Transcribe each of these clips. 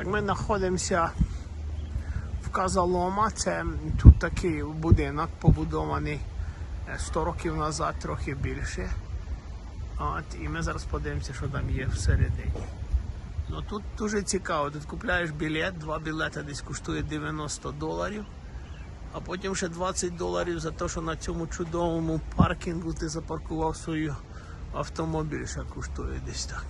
Так ми знаходимося в Казалома. Це тут такий будинок побудований е, 100 років назад, трохи більше. От, і ми зараз подивимося, що там є всередині. Ну тут дуже цікаво. Тут купляєш білет, два білети десь коштує 90 доларів, а потім ще 20 доларів за те, що на цьому чудовому паркінгу ти запаркував свою автомобіль, ще коштує десь так.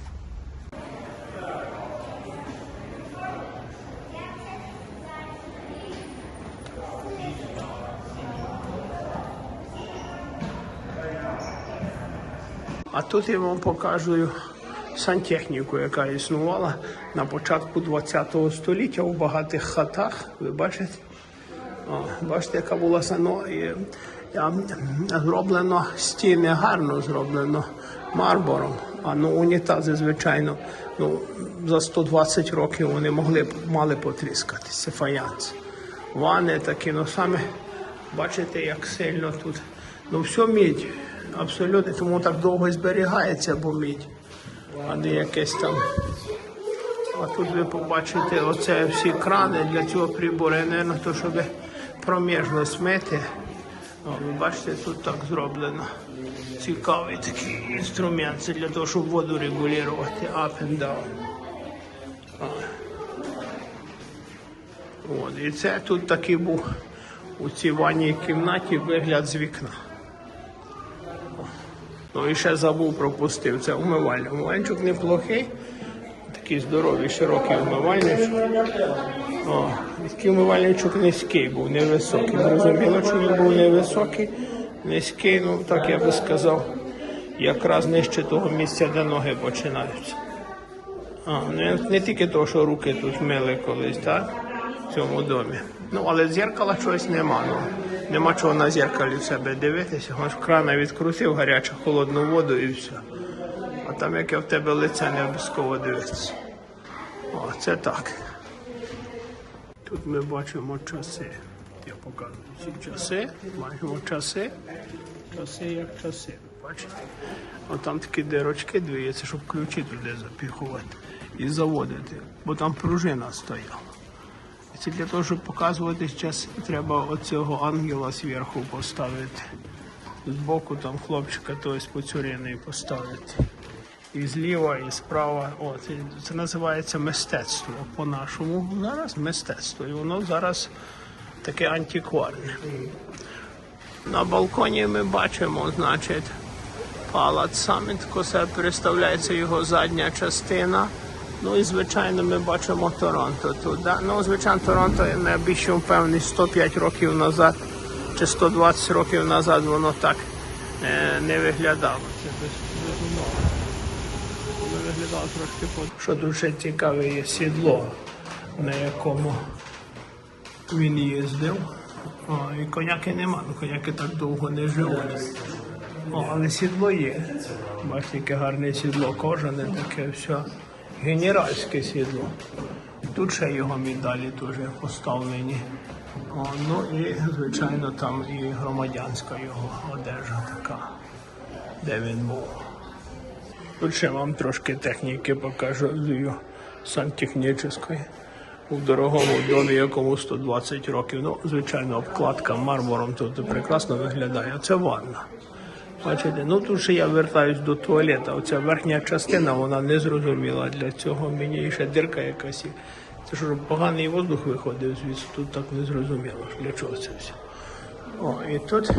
А тут я вам покажу сантехніку, яка існувала на початку ХХ століття у багатих хатах. Ви бачите? О, бачите, яка була сано і, а, зроблено стіни гарно зроблено марбором. А ну унітази, звичайно, ну за 120 років вони могли мали потріскатися. Фаянс. Вани такі, ну саме бачите, як сильно тут. Ну все мідь. Абсолютно, тому так довго і зберігається, бо мідь. А не якесь там. А тут ви побачите оце всі крани для цього прибору, на то, щоб проміжність мити. О, ви бачите, тут так зроблено. Цікавий такий інструмент. Це для того, щоб воду регулювати up and down. От, і це тут такий був у цій ванній кімнаті вигляд з вікна. Ну і ще забув пропустив. Це умивальник. Умивальничок неплохий. Такий здоровий, широкий умивальничок. О, такий умивальничок низький був, невисокий. Зрозуміло, що він був невисокий, низький, ну так я би сказав, якраз нижче того місця, де ноги починаються. А, ну не тільки того, що руки тут мили колись, так? В цьому домі. Ну, але дзеркала щось нема. Ну. Нема чого на зеркалі в себе дивитися. Ось крана відкрутив гарячу холодну воду і все. А там яке в тебе лице не обов'язково дивитися. О, це так. Тут ми бачимо часи. Я показую ці часи. Бачимо часи. Часи як часи. Бачите? От там такі дирочки дві, щоб ключі туди запіхувати і заводити, бо там пружина стояла. Це для того, щоб показувати часи, треба оцього ангела зверху поставити. Збоку там хлопчика той з поцюриною поставити. І зліва, і справа. О, це, це називається мистецтво по-нашому. Зараз мистецтво. І воно зараз таке антикварне. На балконі ми бачимо, значить, палац саміт, косе представляється його задня частина. Ну і звичайно ми бачимо Торонто тут. Да? Ну, звичайно, Торонто я найбільше впевнений 105 років назад чи 120 років назад воно так е, не виглядало. Це. Воно виглядало трошки по. Що дуже цікаве є сідло, на якому він їздив. О, і коняки нема, ну коняки так довго не живуть. О, але сідло є. Бачите, яке гарне сідло, кожане таке все. Генеральське сідло. Тут ще його медалі теж поставлені. О, ну і, звичайно, там і громадянська його одежа така, де він був. Тут ще вам трошки техніки покажу сантехнічної. У дорогому домі, якому 120 років. Ну, звичайно, обкладка мармуром тут прекрасно виглядає. Це ванна. Бачите, ну тут ще я вертаюсь до туалета. Оця верхня частина, вона не зрозуміла для цього. Мені ще дирка якась. Це що поганий воздух виходив звідси, тут так не зрозуміло, для чого це все. О, і тут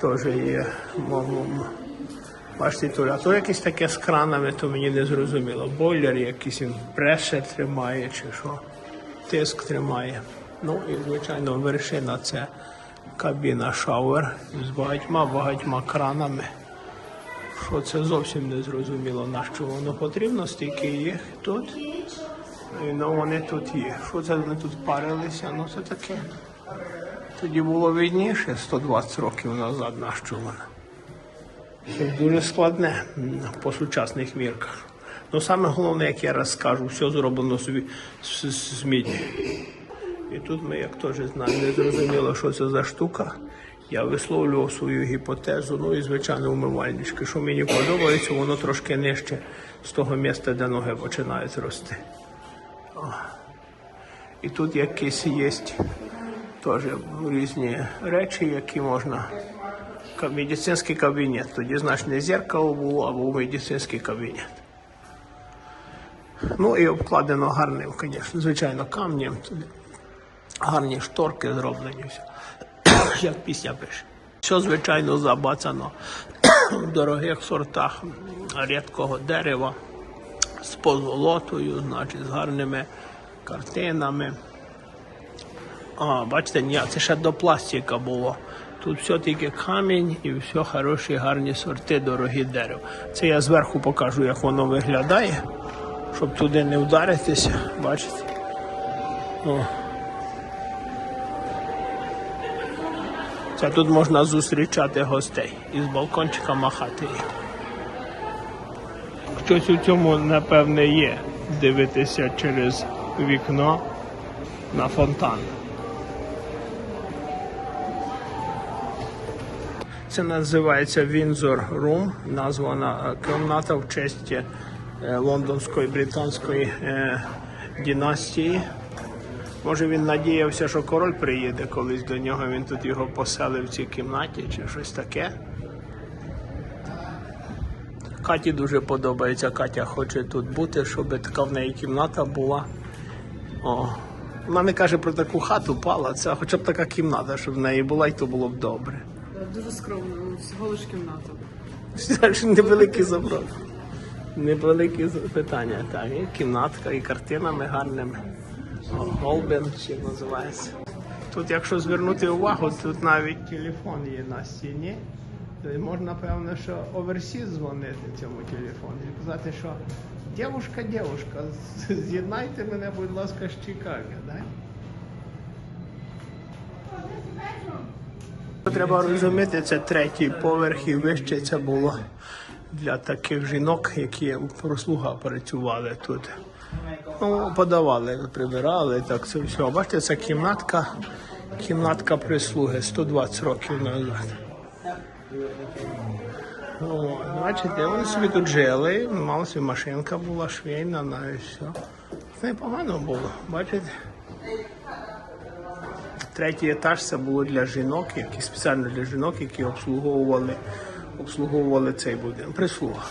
теж є. Бачите, то, а то якесь таке з кранами, то мені не зрозуміло. Бойлер якийсь він преше тримає чи що, тиск тримає. Ну і звичайно вершина це кабіна шауер з багатьма багатьма кранами. Що це зовсім не зрозуміло, на що воно потрібно, стільки їх тут. Ну вони тут є. Що це вони тут парилися? Ну це таке. Тоді було видніше 120 років назад, на що воно. Це дуже складне по сучасних мірках. Ну саме головне, як я раз скажу, все зроблено собі з міді. І тут ми, як теж знаємо, не зрозуміло, що це за штука. Я висловлював свою гіпотезу, ну і звичайно умивальнички. Що мені подобається, воно трошки нижче з того місця, де ноги починають рости. І тут якісь є теж різні речі, які можна. Медицинський кабінет. Тоді, знаєш, не зеркало було, а був медицинський кабінет. Ну і обкладено гарним, звісно, звичайно, камнем. Гарні шторки зроблені. Як пісня пише. Все, звичайно, забацано в дорогих сортах рідкого дерева з позолотою, значить, з гарними картинами. А, бачите, ні, це ще до пластика було. Тут все тільки камінь і все хороші, гарні сорти, дорогі дерева. Це я зверху покажу, як воно виглядає, щоб туди не вдаритися. Бачите? О. Це тут можна зустрічати гостей і з балкончика махати їх. Щось у цьому, напевне, є. Дивитися через вікно на фонтан. Це називається Windsor Room, названа е, кімната в честь е, лондонської британської е, династії. Може він надіявся, що король приїде колись до нього, він тут його поселив в цій кімнаті чи щось таке. Каті дуже подобається, Катя хоче тут бути, щоб така в неї кімната була. О. Вона не каже про таку хату палац, а хоча б така кімната, щоб в неї була, і то було б добре. Дуже скромно, всього лиш кімната. Це ж невеликі заброс. Невеликі питання. Так, і кімнатка, і картинами гарними. О, Голбен ще називається. Тут, якщо звернути увагу, тут навіть телефон є на стіні. Можна, певно, що оверсіз дзвонити цьому телефону і казати, що дівушка, дівушка, з'єднайте мене, будь ласка, з Чикаго. Да? Треба розуміти, це третій поверх і вище це було для таких жінок, які прослуга працювали тут. Ну, подавали, прибирали, так це все. Бачите, це кімнатка, кімнатка прислуги 120 років назад. О, бачите, вони собі тут жили, мала собі машинка була швейна, навіть все. Це Непогано було, бачите? Третій етаж це було для жінок, які спеціально для жінок, які обслуговували, обслуговували цей будинок. Прислуга.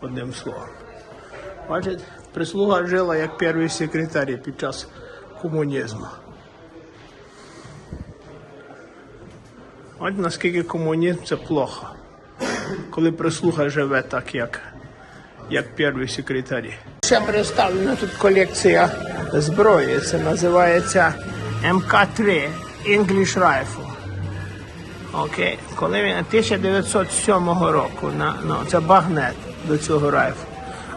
Одним словом. Бачите, прислуга жила як перший секретар під час комунізму. От наскільки комунізм це плохо. Коли прислуга живе так, як, як перший секретарі. Ще представлена тут колекція зброї. Це називається МК-3 English Rifle. Окей. Коли він 1907 року, на, ну, це багнет до цього райфу.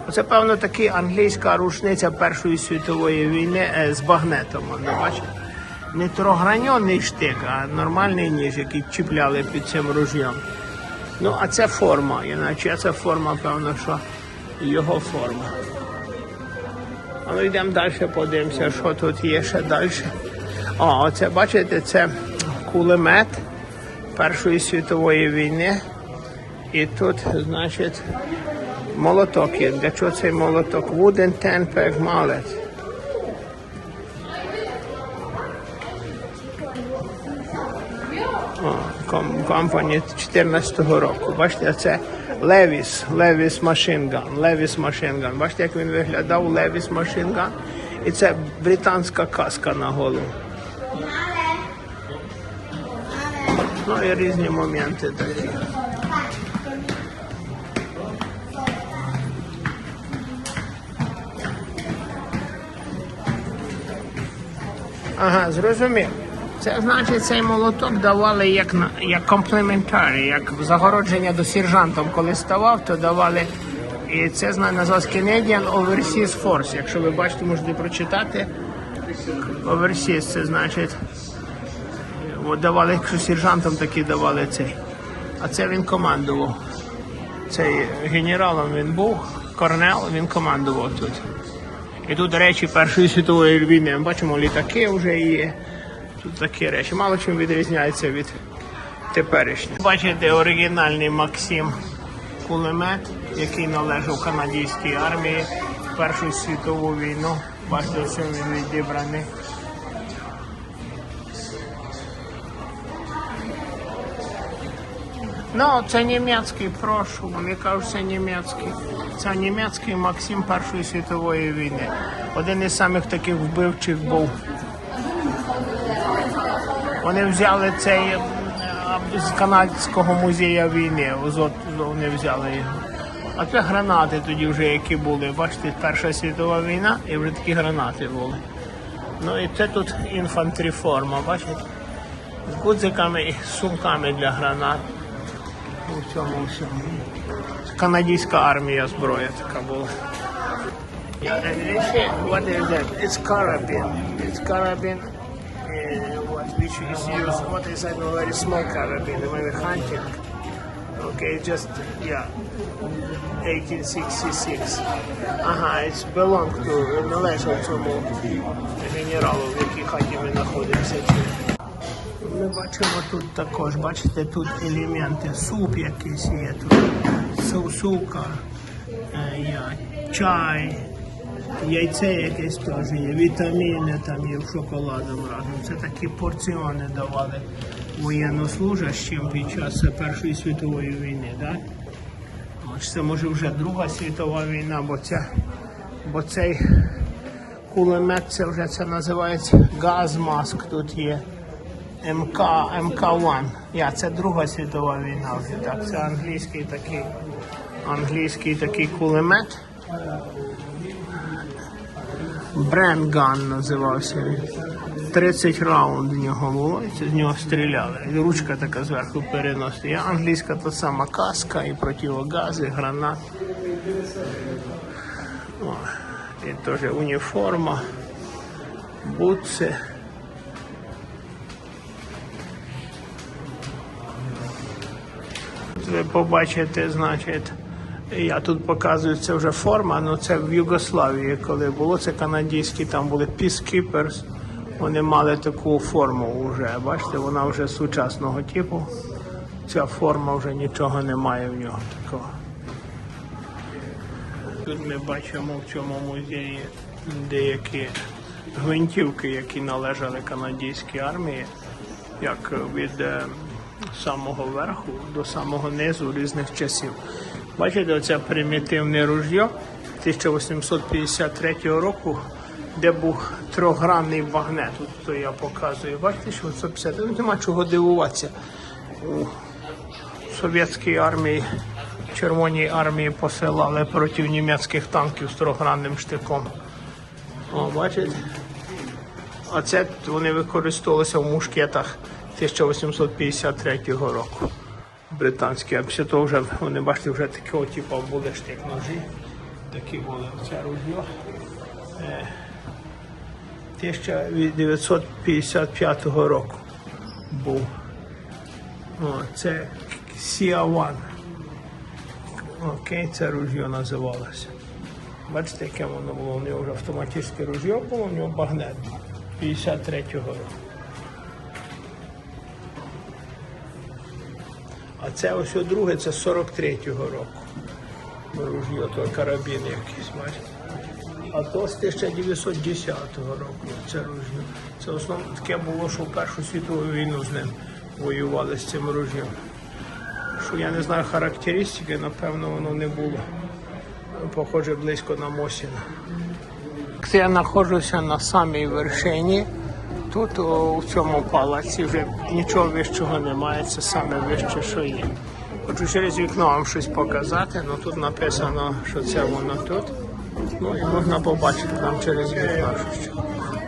Оце, певно, таки англійська рушниця Першої світової війни е, з багнетом. Не бачите? Не трограньоний штик, а нормальний ніж, який чіпляли під цим ружьом. Ну, а це форма, іначе це форма, певно, що його форма. А ну йдемо далі, подивимося, що тут є ще далі. О, оце бачите, це кулемет Першої світової війни. І тут, значить, молоток є. Для чого цей молоток? Wooden ten peg mallet. О, ком- 14-го року. Бачите, це Левіс, Левіс Машинган, Левіс Машинган. Бачите, як він виглядав, Левіс Машинган. І це британська каска на голову. Ну і різні моменти такі. Ага, зрозумів. Це значить, цей молоток давали як на як комплементарі, як загородження до сержантом. Коли ставав, то давали. І це зна- називалось Canadian Overseas Force. Якщо ви бачите, можете прочитати. Overseas, це значить. От давали, якщо сержантом такі давали цей. А це він командував. Цей генералом він був, Корнел, він командував тут. І тут речі Першої світової війни. Ми бачимо, літаки вже є. Тут такі речі. Мало чим відрізняється від теперішніх. Бачите, оригінальний Максим кулемет, який належав канадській армії. Першу світову війну. Бачите, що він відібраний. Ну, це німецький, прошу. Вони кажуть, це німецький. Це німецький Максим Першої світової війни. Один із самих таких вбивчих був. Вони взяли цей е, з канадського музею війни. Вони взяли його. А це гранати тоді вже які були. Бачите, Перша світова війна і вже такі гранати були. Ну і це тут інфантріформа, бачите? З гудзиками і сумками для гранат. У цьому всьому. Канадська армія зброя така була. It's carabin. It's carabin, uh, what, is that, very small carabin we're hunting. Okay, just, yeah, 1866. Ага, it's belong to, належав цьому генералу, в якій хаті ми знаходимося. Ми бачимо тут також, бачите, тут елементи, суп якийсь є тут, е, чай, яйце якесь теж є, вітаміни там є в шоколадом разом. Це такі порціони давали воєннослужащим під час Першої світової війни, так? Це може вже Друга світова війна, бо ця, бо цей кулемет це вже це називається газмаск тут є. МК, МК-1. Я, це Друга світова війна вже так. Це англійський такий, англійський такий кулемет. Брендган називався він. 30 раунд в нього було, і з нього стріляли. І ручка така зверху переносить. І англійська та сама каска, і противогази, гранат. О, і теж уніформа, бутси. Ви побачите, значить, я тут показую, це вже форма, але це в Югославії, коли було, це канадські, там були Peacekeepers, вони мали таку форму вже. Бачите, вона вже сучасного типу. Ця форма вже нічого немає в нього такого. Тут ми бачимо в цьому музеї деякі гвинтівки, які належали канадській армії, як від е, самого верху до самого низу різних часів. Бачите, оце примітивне ружьо 1853 року, де був трьохгранний багнет. Тут то я показую. Бачите, що 150, ну нема чого дивуватися. У совєтській армії, Червоній армії посилали проти німецьких танків з трьохгранним штиком. О, бачите? А це вони використовувалися в мушкетах 1853 року. Британські, а після того вже вони бачите, вже такого типу були штик ножі. Такі були це ружьо. Е, 1955 року був. О, це Сіаван. Окей, це ружьо називалося. Бачите, яке воно було? У нього вже автоматичне ружьо було, у нього багнет 53-го року. А це ось друге, це 43-го року. Ружьо, то карабін якийсь, бачите. А то з 1910 року це ружьо. Це основно таке було, що в Першу світову війну з ним воювали з цим ружьом. Що я не знаю характеристики, напевно, воно не було. Похоже близько на Мосіна. Я знаходжуся на самій вершині. Тут у цьому палаці вже нічого вищого немає, це саме вище, що є. Хочу через вікно вам щось показати, але тут написано, що це воно тут. Ну і можна побачити там через вікно щось.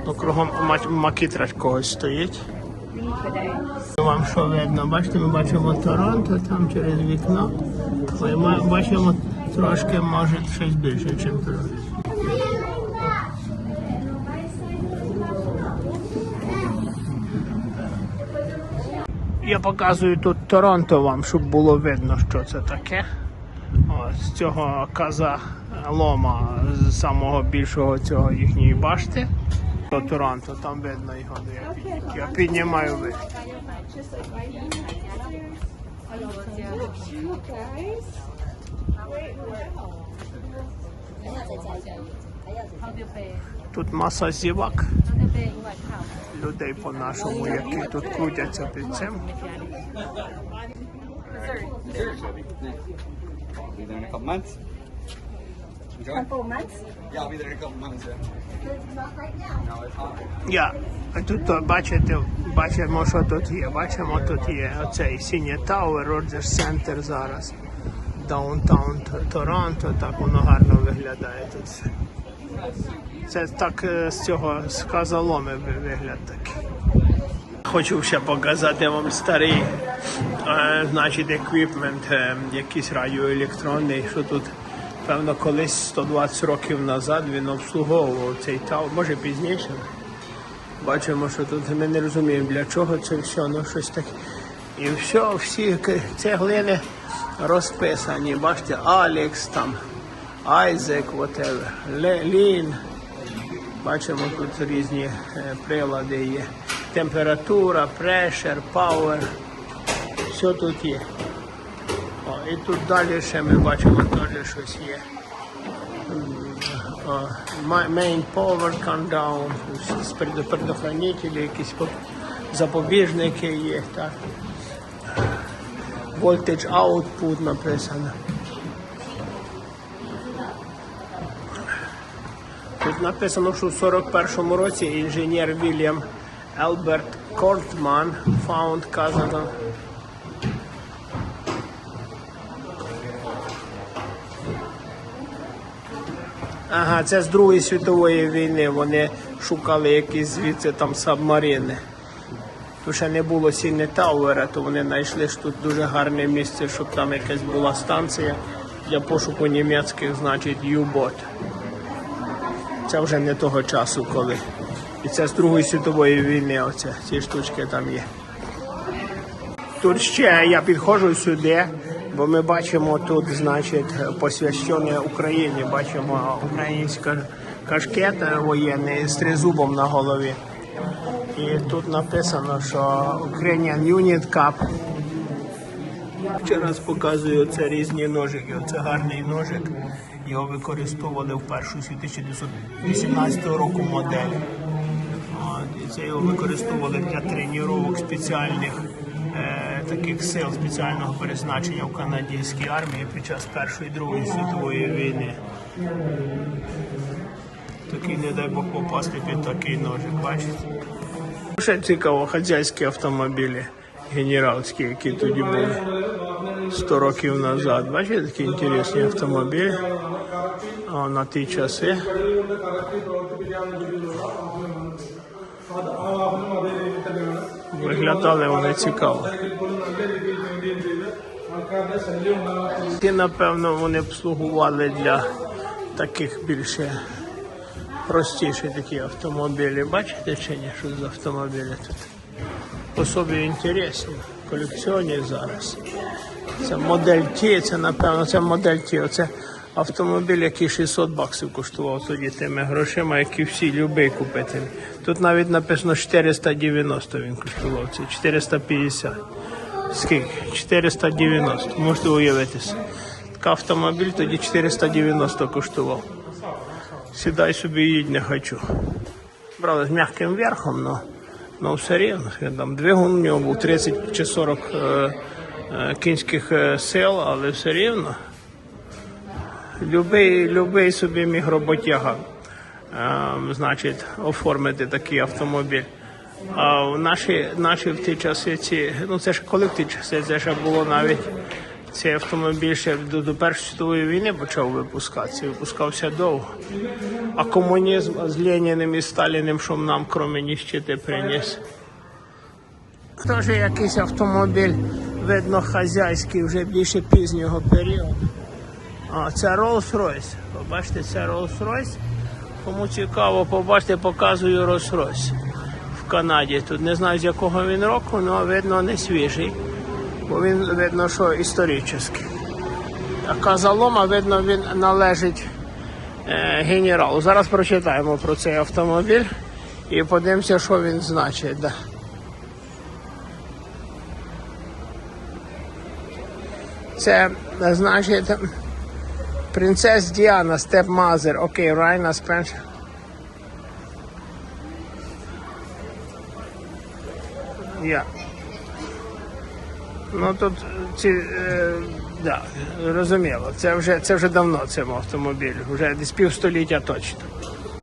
Ну, кругом ма- макітра когось стоїть. Вам що видно? Бачите, ми бачимо Торонто там через вікно. Ми бачимо трошки, може, щось більше, ніж Торонто. Я показую тут Торонто вам, щоб було видно, що це таке. З цього каза лома з самого більшого цього їхньої башти. До Торонто, там видно його, де я підійду. Я піднімаю вище. 他 Тут маса зівак. Людей по-нашому, які тут крутяться під цим. Я тут бачите, бачимо, що тут є. Бачимо, тут є оцей Сінє Тауер, Роджерс Центр зараз. Даунтаун Торонто, так воно гарно виглядає тут. все. Це так е, з цього з казаломи вигляд такий. Хочу ще показати вам старий, е, значить, еквіпмент, е, якийсь радіоелектронний, що тут, певно, колись 120 років назад він обслуговував цей тау, може пізніше. Бачимо, що тут ми не розуміємо, для чого це все, ну щось таке. І все, всі цеглини розписані. Бачите, Алекс там, Айзек, whatever, Лін. Бачимо, тут різні е, прилади є. Температура, прешер, пауер. Все тут є. О, і тут далі ще ми бачимо теж щось є. О, Main power countdown, предохранителі, якісь запобіжники є. Так. Voltage output написано. Тут написано, що в 41-му році інженер Вільям Елберт Кортман found Казахстан. Ага, це з Другої світової війни. Вони шукали якісь звідси там сабмарини. Тут ще не було Сіни Тауера, то вони знайшли що тут дуже гарне місце, щоб там якась була станція для пошуку німецьких, значить, U-бот. Це вже не того часу, коли. І це з Другої світової війни, оце, ці штучки там є. Тут ще я підходжу сюди, бо ми бачимо тут, значить, посвящення Україні. Бачимо український кашкет воєнний з тризубом на голові. І тут написано, що Ukrainian Unit Cup. Ще раз показую це різні ножики. Оце гарний ножик. Його використовували в першу з 1918 року модель. Це його використовували для тренувань спеціальних е, таких сил спеціального призначення в канадській армії під час Першої і Другої світової війни. Такий, не дай Бог, попасти під такий ножик, бачите? Ще цікаво, хазяйські автомобілі генералські, які тоді були 100 років назад. Бачите, такі інтересні автомобілі на ті часи. Виглядали вони цікаво. Ті, напевно, вони б слугували для таких більше простіші такі автомобілі. Бачите чи ні, що за автомобілі тут? По собі інтересні, колекціонні зараз. Це модель Т, це напевно, це модель Т. Це автомобіль, який 600 баксів коштував тоді тими грошима, які всі любий купити. Тут навіть написано 490 він коштував, це 450. Скільки? 490. Можете уявити. собі. Такий автомобіль тоді 490 коштував. Сідай собі їдь не хочу. Правда, з м'яким верхом, но, но все рівно. Там двигун у нього був 30 чи 40 е, е, кінських е, сил, але все рівно. Любий, любий собі міг роботяга, е, значить, оформити такий автомобіль. А наші, наші в ті часи ці, ну це ж коли в ті часи, це ще було навіть цей автомобіль ще до, до Першої світової війни почав випускатися, випускався довго. А комунізм з Леніним і Сталіним, що нам, крім ніщити, приніс. Теж якийсь автомобіль, видно, хазяйський, вже більше пізнього періоду. Це Rolls-Royce. Побачите, це Rolls-Royce. Кому цікаво, побачите, показую Rolls-Royce в Канаді. Тут не знаю з якого він року, але видно не свіжий. Бо він видно, що історичний. А казалома, видно, він належить е, генералу. Зараз прочитаємо про цей автомобіль і подивимося, що він значить. Да. Це значить Принцес Діана, stepmother. Окей, Raina Spencer. Я. Ну тут ці, е, да, розуміло, Це вже, це вже давно цьому автомобілю, вже десь півстоліття точно.